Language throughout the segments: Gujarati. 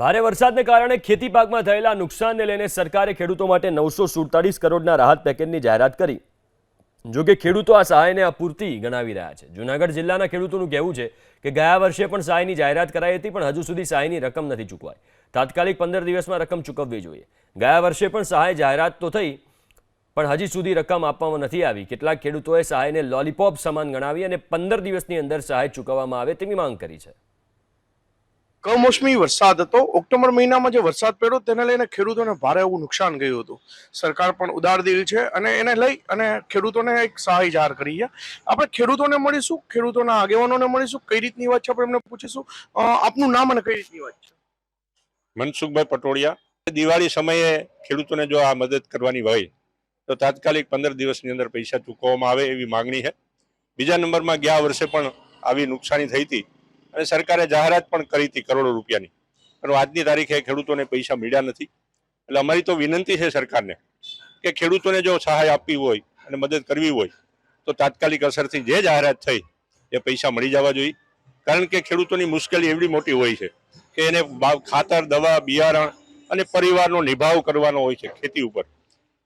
ભારે વરસાદને કારણે ખેતી પાકમાં થયેલા નુકસાનને લઈને સરકારે ખેડૂતો માટે નવસો સુડતાલીસ કરોડના રાહત પેકેજની જાહેરાત કરી. જોકે ખેડૂતો આ સહાયને અપૂરતી ગણાવી રહ્યા છે. જૂનાગઢ જિલ્લાના ખેડૂતોનું કહેવું છે કે ગયા વર્ષે પણ સહાયની જાહેરાત કરાઈ હતી, પણ હજુ સુધી સહાયની રકમ નથી ચૂકવાઈ. તાત્કાલિક પંદર દિવસમાં રકમ ચૂકવવી જોઈએ. ગયા વર્ષે પણ સહાય જાહેરાત તો થઈ, પણ હજી સુધી રકમ આપવામાં નથી આવી. કેટલાક ખેડૂતોએ સહાયને લોલીપોપ સમાન ગણાવી અને પંદર દિવસની અંદર સહાય ચૂકવવામાં આવે તેવી માંગ કરી છે. કમોસમી વરસાદ હતો. ઓક્ટોબર મહિનામાં જે વરસાદ પડ્યો તેને લઈને ખેડૂતોને ભારે એવું નુકસાન ગયું હતું. સરકાર પણ ઉદાર દિલ છે અને એને લઈ અને ખેડૂતોને એક સહાય જાહેર કરી છે. આપણે ખેડૂતોને મળીશું, ખેડૂતોના આગેવાનોને મળીશું. કઈ રીતની વાત છે આપણે એમને પૂછીશું? આપનું નામ અને કઈ રીતની વાત છે? મનસુખભાઈ પટોડિયા દિવાળી સમયે ખેડૂતોને જો આ મદદ કરવાની હોય, તો તાત્કાલિક પંદર દિવસની અંદર પૈસા ચૂકવવામાં આવે એવી માંગણી છે. બીજા નંબરમાં ગયા વર્ષે પણ આવી નુકસાની થઈ હતી. અને સરકારે જાહેરાત પણ કરી હતી કરોડો રૂપિયાની. પણ આજની તારીખે ખેડૂતોને પૈસા મળ્યા નથી. એટલે અમારી તો વિનંતી છે સરકારને કે ખેડૂતોને જો સહાય આપવી હોય અને મદદ કરવી હોય, તો તાત્કાલિક અસરથી જે જાહેરાત થઈ, એ પૈસા મળી જવા જોઈએ. કારણ કે ખેડૂતોની મુશ્કેલી એવડી મોટી હોય છે કે એને ખાતર, દવા, બિયારણ અને પરિવારનો નિભાવ કરવાનો હોય છે ખેતી ઉપર.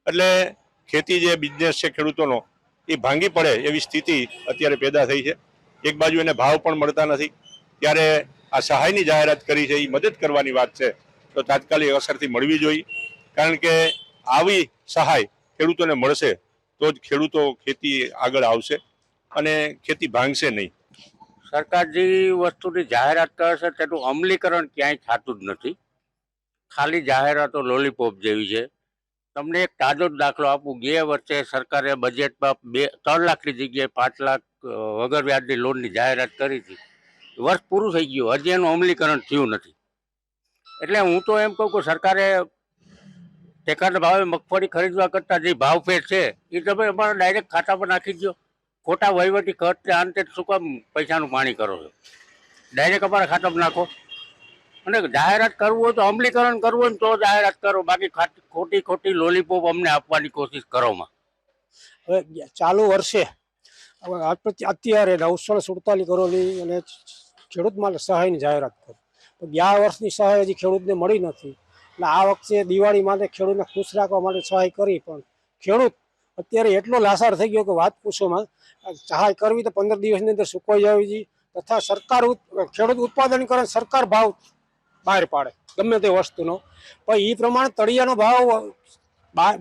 એટલે ખેતી જે બિઝનેસ છે ખેડૂતોનો, એ ભાંગી પડે એવી સ્થિતિ અત્યારે પેદા થઈ છે. એક બાજુ એને ભાવ પણ મળતા નથી. ત્યારે આ સહાયની જાહેરાત કરી છે એ મદદ કરવાની વાત છે, તો તાત્કાલિક અસરથી મળવી જોઈએ. કારણ કે આવી સહાય ખેડૂતોને મળશે, તો જ ખેડૂતો ખેતી આગળ આવશે અને ખેતી ભાંગશે નહીં. સરકાર જે વસ્તુની જાહેરાત કરે છે તેનું અમલીકરણ ક્યાંય થતું જ નથી. ખાલી જાહેરાતો લોલીપોપ જેવી છે. તમને એક તાજો જ દાખલો આપું ગયા વર્ષે સરકારે બજેટમાં બે, ત્રણ લાખની જગ્યાએ પાંચ લાખ વગર વ્યાજની લોનની જાહેરાત કરી હતી. વર્ષ પૂરું થઈ ગયું. હજી એનું અમલીકરણ થયું નથી. એટલે હું તો એમ કહું કે સરકારે ટેકાના ભાવે મગફળી ખરીદવા કરતાં જે ભાવ ફેર છે એ તમે અમારા ડાયરેક્ટ ખાતા પર નાખી દો ખોટા વહીવટી ખર્ચ અંતે શું કામ પૈસાનું પાણી કરો છો? ડાયરેક્ટ અમારા ખાતામાં નાખો. અને જાહેરાત કરવું હોય તો અમલીકરણ કરવું હોય તો જાહેરાત કરો. બાકી ખાટ- ખોટી લોલીપોપ અમને આપવાની કોશિશ કરોમાં હવે ચાલુ વર્ષે અત્યારે નવસો સુડતાલીસ કરોડની અને ખેડૂત માટે સહાયની જાહેરાત કરી. તો ગયા વર્ષની સહાય હજી ખેડૂતને મળી નથી. એટલે આ વખતે દિવાળી માટે ખેડૂતને ખુશ રાખવા માટે સહાય કરી, પણ ખેડૂત અત્યારે એટલો લાસાર થઈ ગયો કે વાત પૂછોમાં સહાય કરવી તો પંદર દિવસની અંદર સુકવાઈ જવી જોઈએ, તથા સરકાર ખેડૂત ઉત્પાદન કરે સરકાર ભાવ બહાર પાડે, ગમે તે વસ્તુનો. પણ એ પ્રમાણે તળિયાનો ભાવ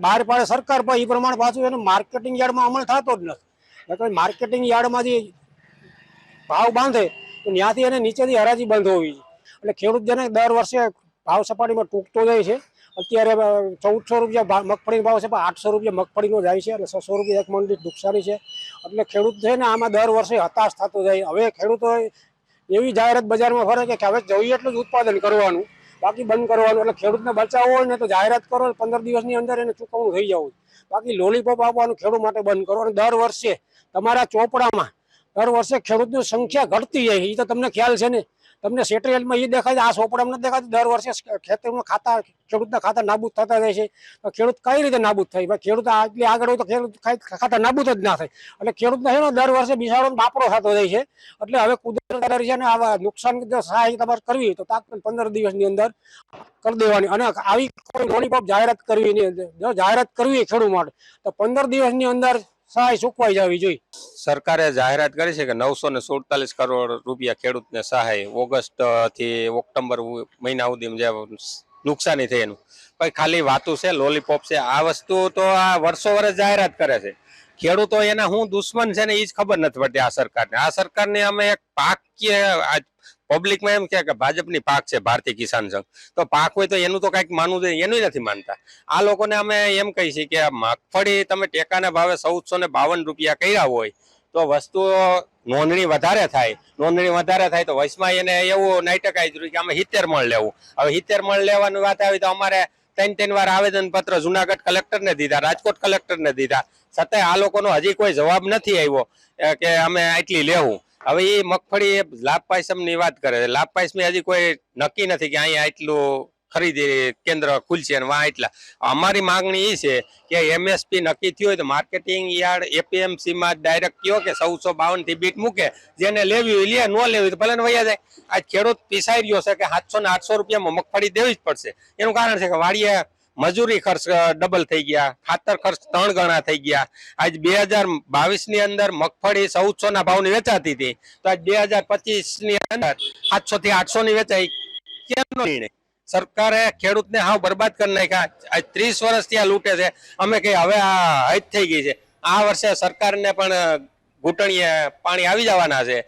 બહાર પાડે સરકાર, પણ એ પ્રમાણે પાછું એનો માર્કેટિંગ યાર્ડમાં અમલ થતો જ નથી. માર્કેટિંગ માર્કેટિંગ યાર્ડમાંથી ભાવ બાંધે ત્યાંથી એને નીચેથી હરાજી બંધ હોવી એટલે ખેડૂત જેને દર વર્ષે ભાવ સપાટીમાં તૂટતો જાય છે. અત્યારે ચૌદસો રૂપિયા મગફળીનો ભાવ છે, પણ આઠસો રૂપિયા મગફળીનો જાય છે. અને છસો રૂપિયા એક મંડી નુકસાની છે. એટલે ખેડૂત છે ને, આમાં દર વર્ષે હતાશ થતો જાય. હવે ખેડૂતો એવી જાહેરાત બજારમાં ફરે કે હવે જોઈએ એટલું જ ઉત્પાદન કરવાનું, બાકી બંધ કરવાનું. એટલે ખેડૂતને બચાવવો હોય ને તો જાહેરાત કરો પંદર દિવસની અંદર એને ચૂકવણું થઈ જવું. બાકી લોલીપોપ આપવાનું ખેડૂત માટે બંધ કરો. અને દર વર્ષે તમારા ચોપડામાં દર વર્ષે ખેડૂતની સંખ્યા ઘટતી જાય. એ તો તમને ખ્યાલ છે ને. તમને સેટેલાઇટમાં એ દેખાય આ સોપડામાં નથી દેખાતું. દર વર્ષે ખેતરમાં ખાતા, ખેડૂતના ખાતા નાબૂદ થતા જાય છે. તો ખેડૂત કઈ રીતે નાબૂદ થાય? ખેડૂત આટલી આગળ હોય તો ખેડૂત ખાતા નાબૂદ જ ના થાય. એટલે ખેડૂતને છે ને, દર વર્ષે બિસાડો બાપરો થતો જાય છે. એટલે હવે કુદરત છે ને આવા નુકસાન સહાય તમારે કરવી હોય તો તાત્કાલિક પંદર દિવસની અંદર કરી દેવાની. અને આવી કોઈ લોલીપોપ જાહેરાત કરવી નહીં. જો જાહેરાત કરવી ખેડૂત માટે, તો પંદર દિવસની અંદર સહાય ચૂકવાઈ જવી જોઈએ. સરકારે જાહેરાત કરી છે કે નવસો ને સુડતાલીસ કરોડ રૂપિયા ખેડૂતને સહાય ઓગસ્ટથી ઓક્ટોબર મહિના સુધી જે નુકસાની થઈ એનું. પછી ખાલી વાતું છે, લોલીપોપ છે, આ વસ્તુ તો આ વર્ષો વર્ષ જાહેરાત કરે છે. ખેડૂતો એના હું દુશ્મન છે ને એ જ ખબર નથી પડતી આ સરકારને. આ સરકારને અમે એક પાક કે પબ્લિકમાં એમ કે ભાજપની પાક છે ભારતીય કિસાન સંઘ. તો પાક હોય તો એનું તો કાંઈક માનવું જોઈએ એનું નથી માનતા. આ લોકોને અમે એમ કહી છીએ કે મગફળી તમે ટેકાના ભાવે ચૌદસો ને બાવન રૂપિયા કર્યા હોય, તો વસ્તુઓ નોંધણી વધારે થાય. નોંધણી વધારે થાય તો વયસમાં એને એવું આવી રહ્યું કે અમે હિત્તેર મણ લેવું. હવે હિત્તેર મણ લેવાની વાત આવી તો અમારે ત્રણ ત્રણ વાર આવેદન પત્ર જુનાગઢ કલેક્ટરને દીધા, રાજકોટ કલેક્ટરને દીધા. છતાંય આ લોકોનો હજી કોઈ જવાબ નથી આવ્યો કે અમે આટલી લેવું. હવે એ મગફળી એ લાભ પાયસમની વાત કરે છે. લાભ પાયસમી હજી કોઈ નક્કી નથી કે અહીંયા આટલું ખરીદી કેન્દ્ર ખુલશે અને વાં એટલા અમારી માંગણી એ છે કે એમએસપી નક્કી થયું હોય તો માર્કેટિંગ યાર્ડ, એપીએમસીમાં ડાયરેક્ટ કયો કે ચૌદસો બાવનથી બીટ મૂકે. જેને લેવી હોય, લે, ન લેવી તો ભલે વૈયા જાય. આ ખેડૂત પીસાઈ રહ્યો છે કે સાતસો ને આઠસો રૂપિયામાં મગફળી દેવી જ પડશે. એનું કારણ છે કે વાડીએ મજૂરી ખર્ચ ડબલ થઈ ગયા. ખાતર ખર્ચ ત્રણ ગણા થઈ ગયા. આજ બે હજાર બાવીસની અંદર મગફળી ચૌદસો ના ભાવની વેચાતી હતી. તો આજ બે હજાર પચીસની અંદર સાતસો થી આઠસો ની વેચાઈ. કેમનો નિર્ણય? સરકારે ખેડૂતને હાવ બરબાદ કરી નાખ્યા. આજ ત્રીસ વર્ષથી આ લૂંટે છે. અમે કઈ હવે આ હદ થઈ ગઈ છે. આ વર્ષે સરકારને પણ ઘૂંટણીએ પાણી આવી જવાના છે.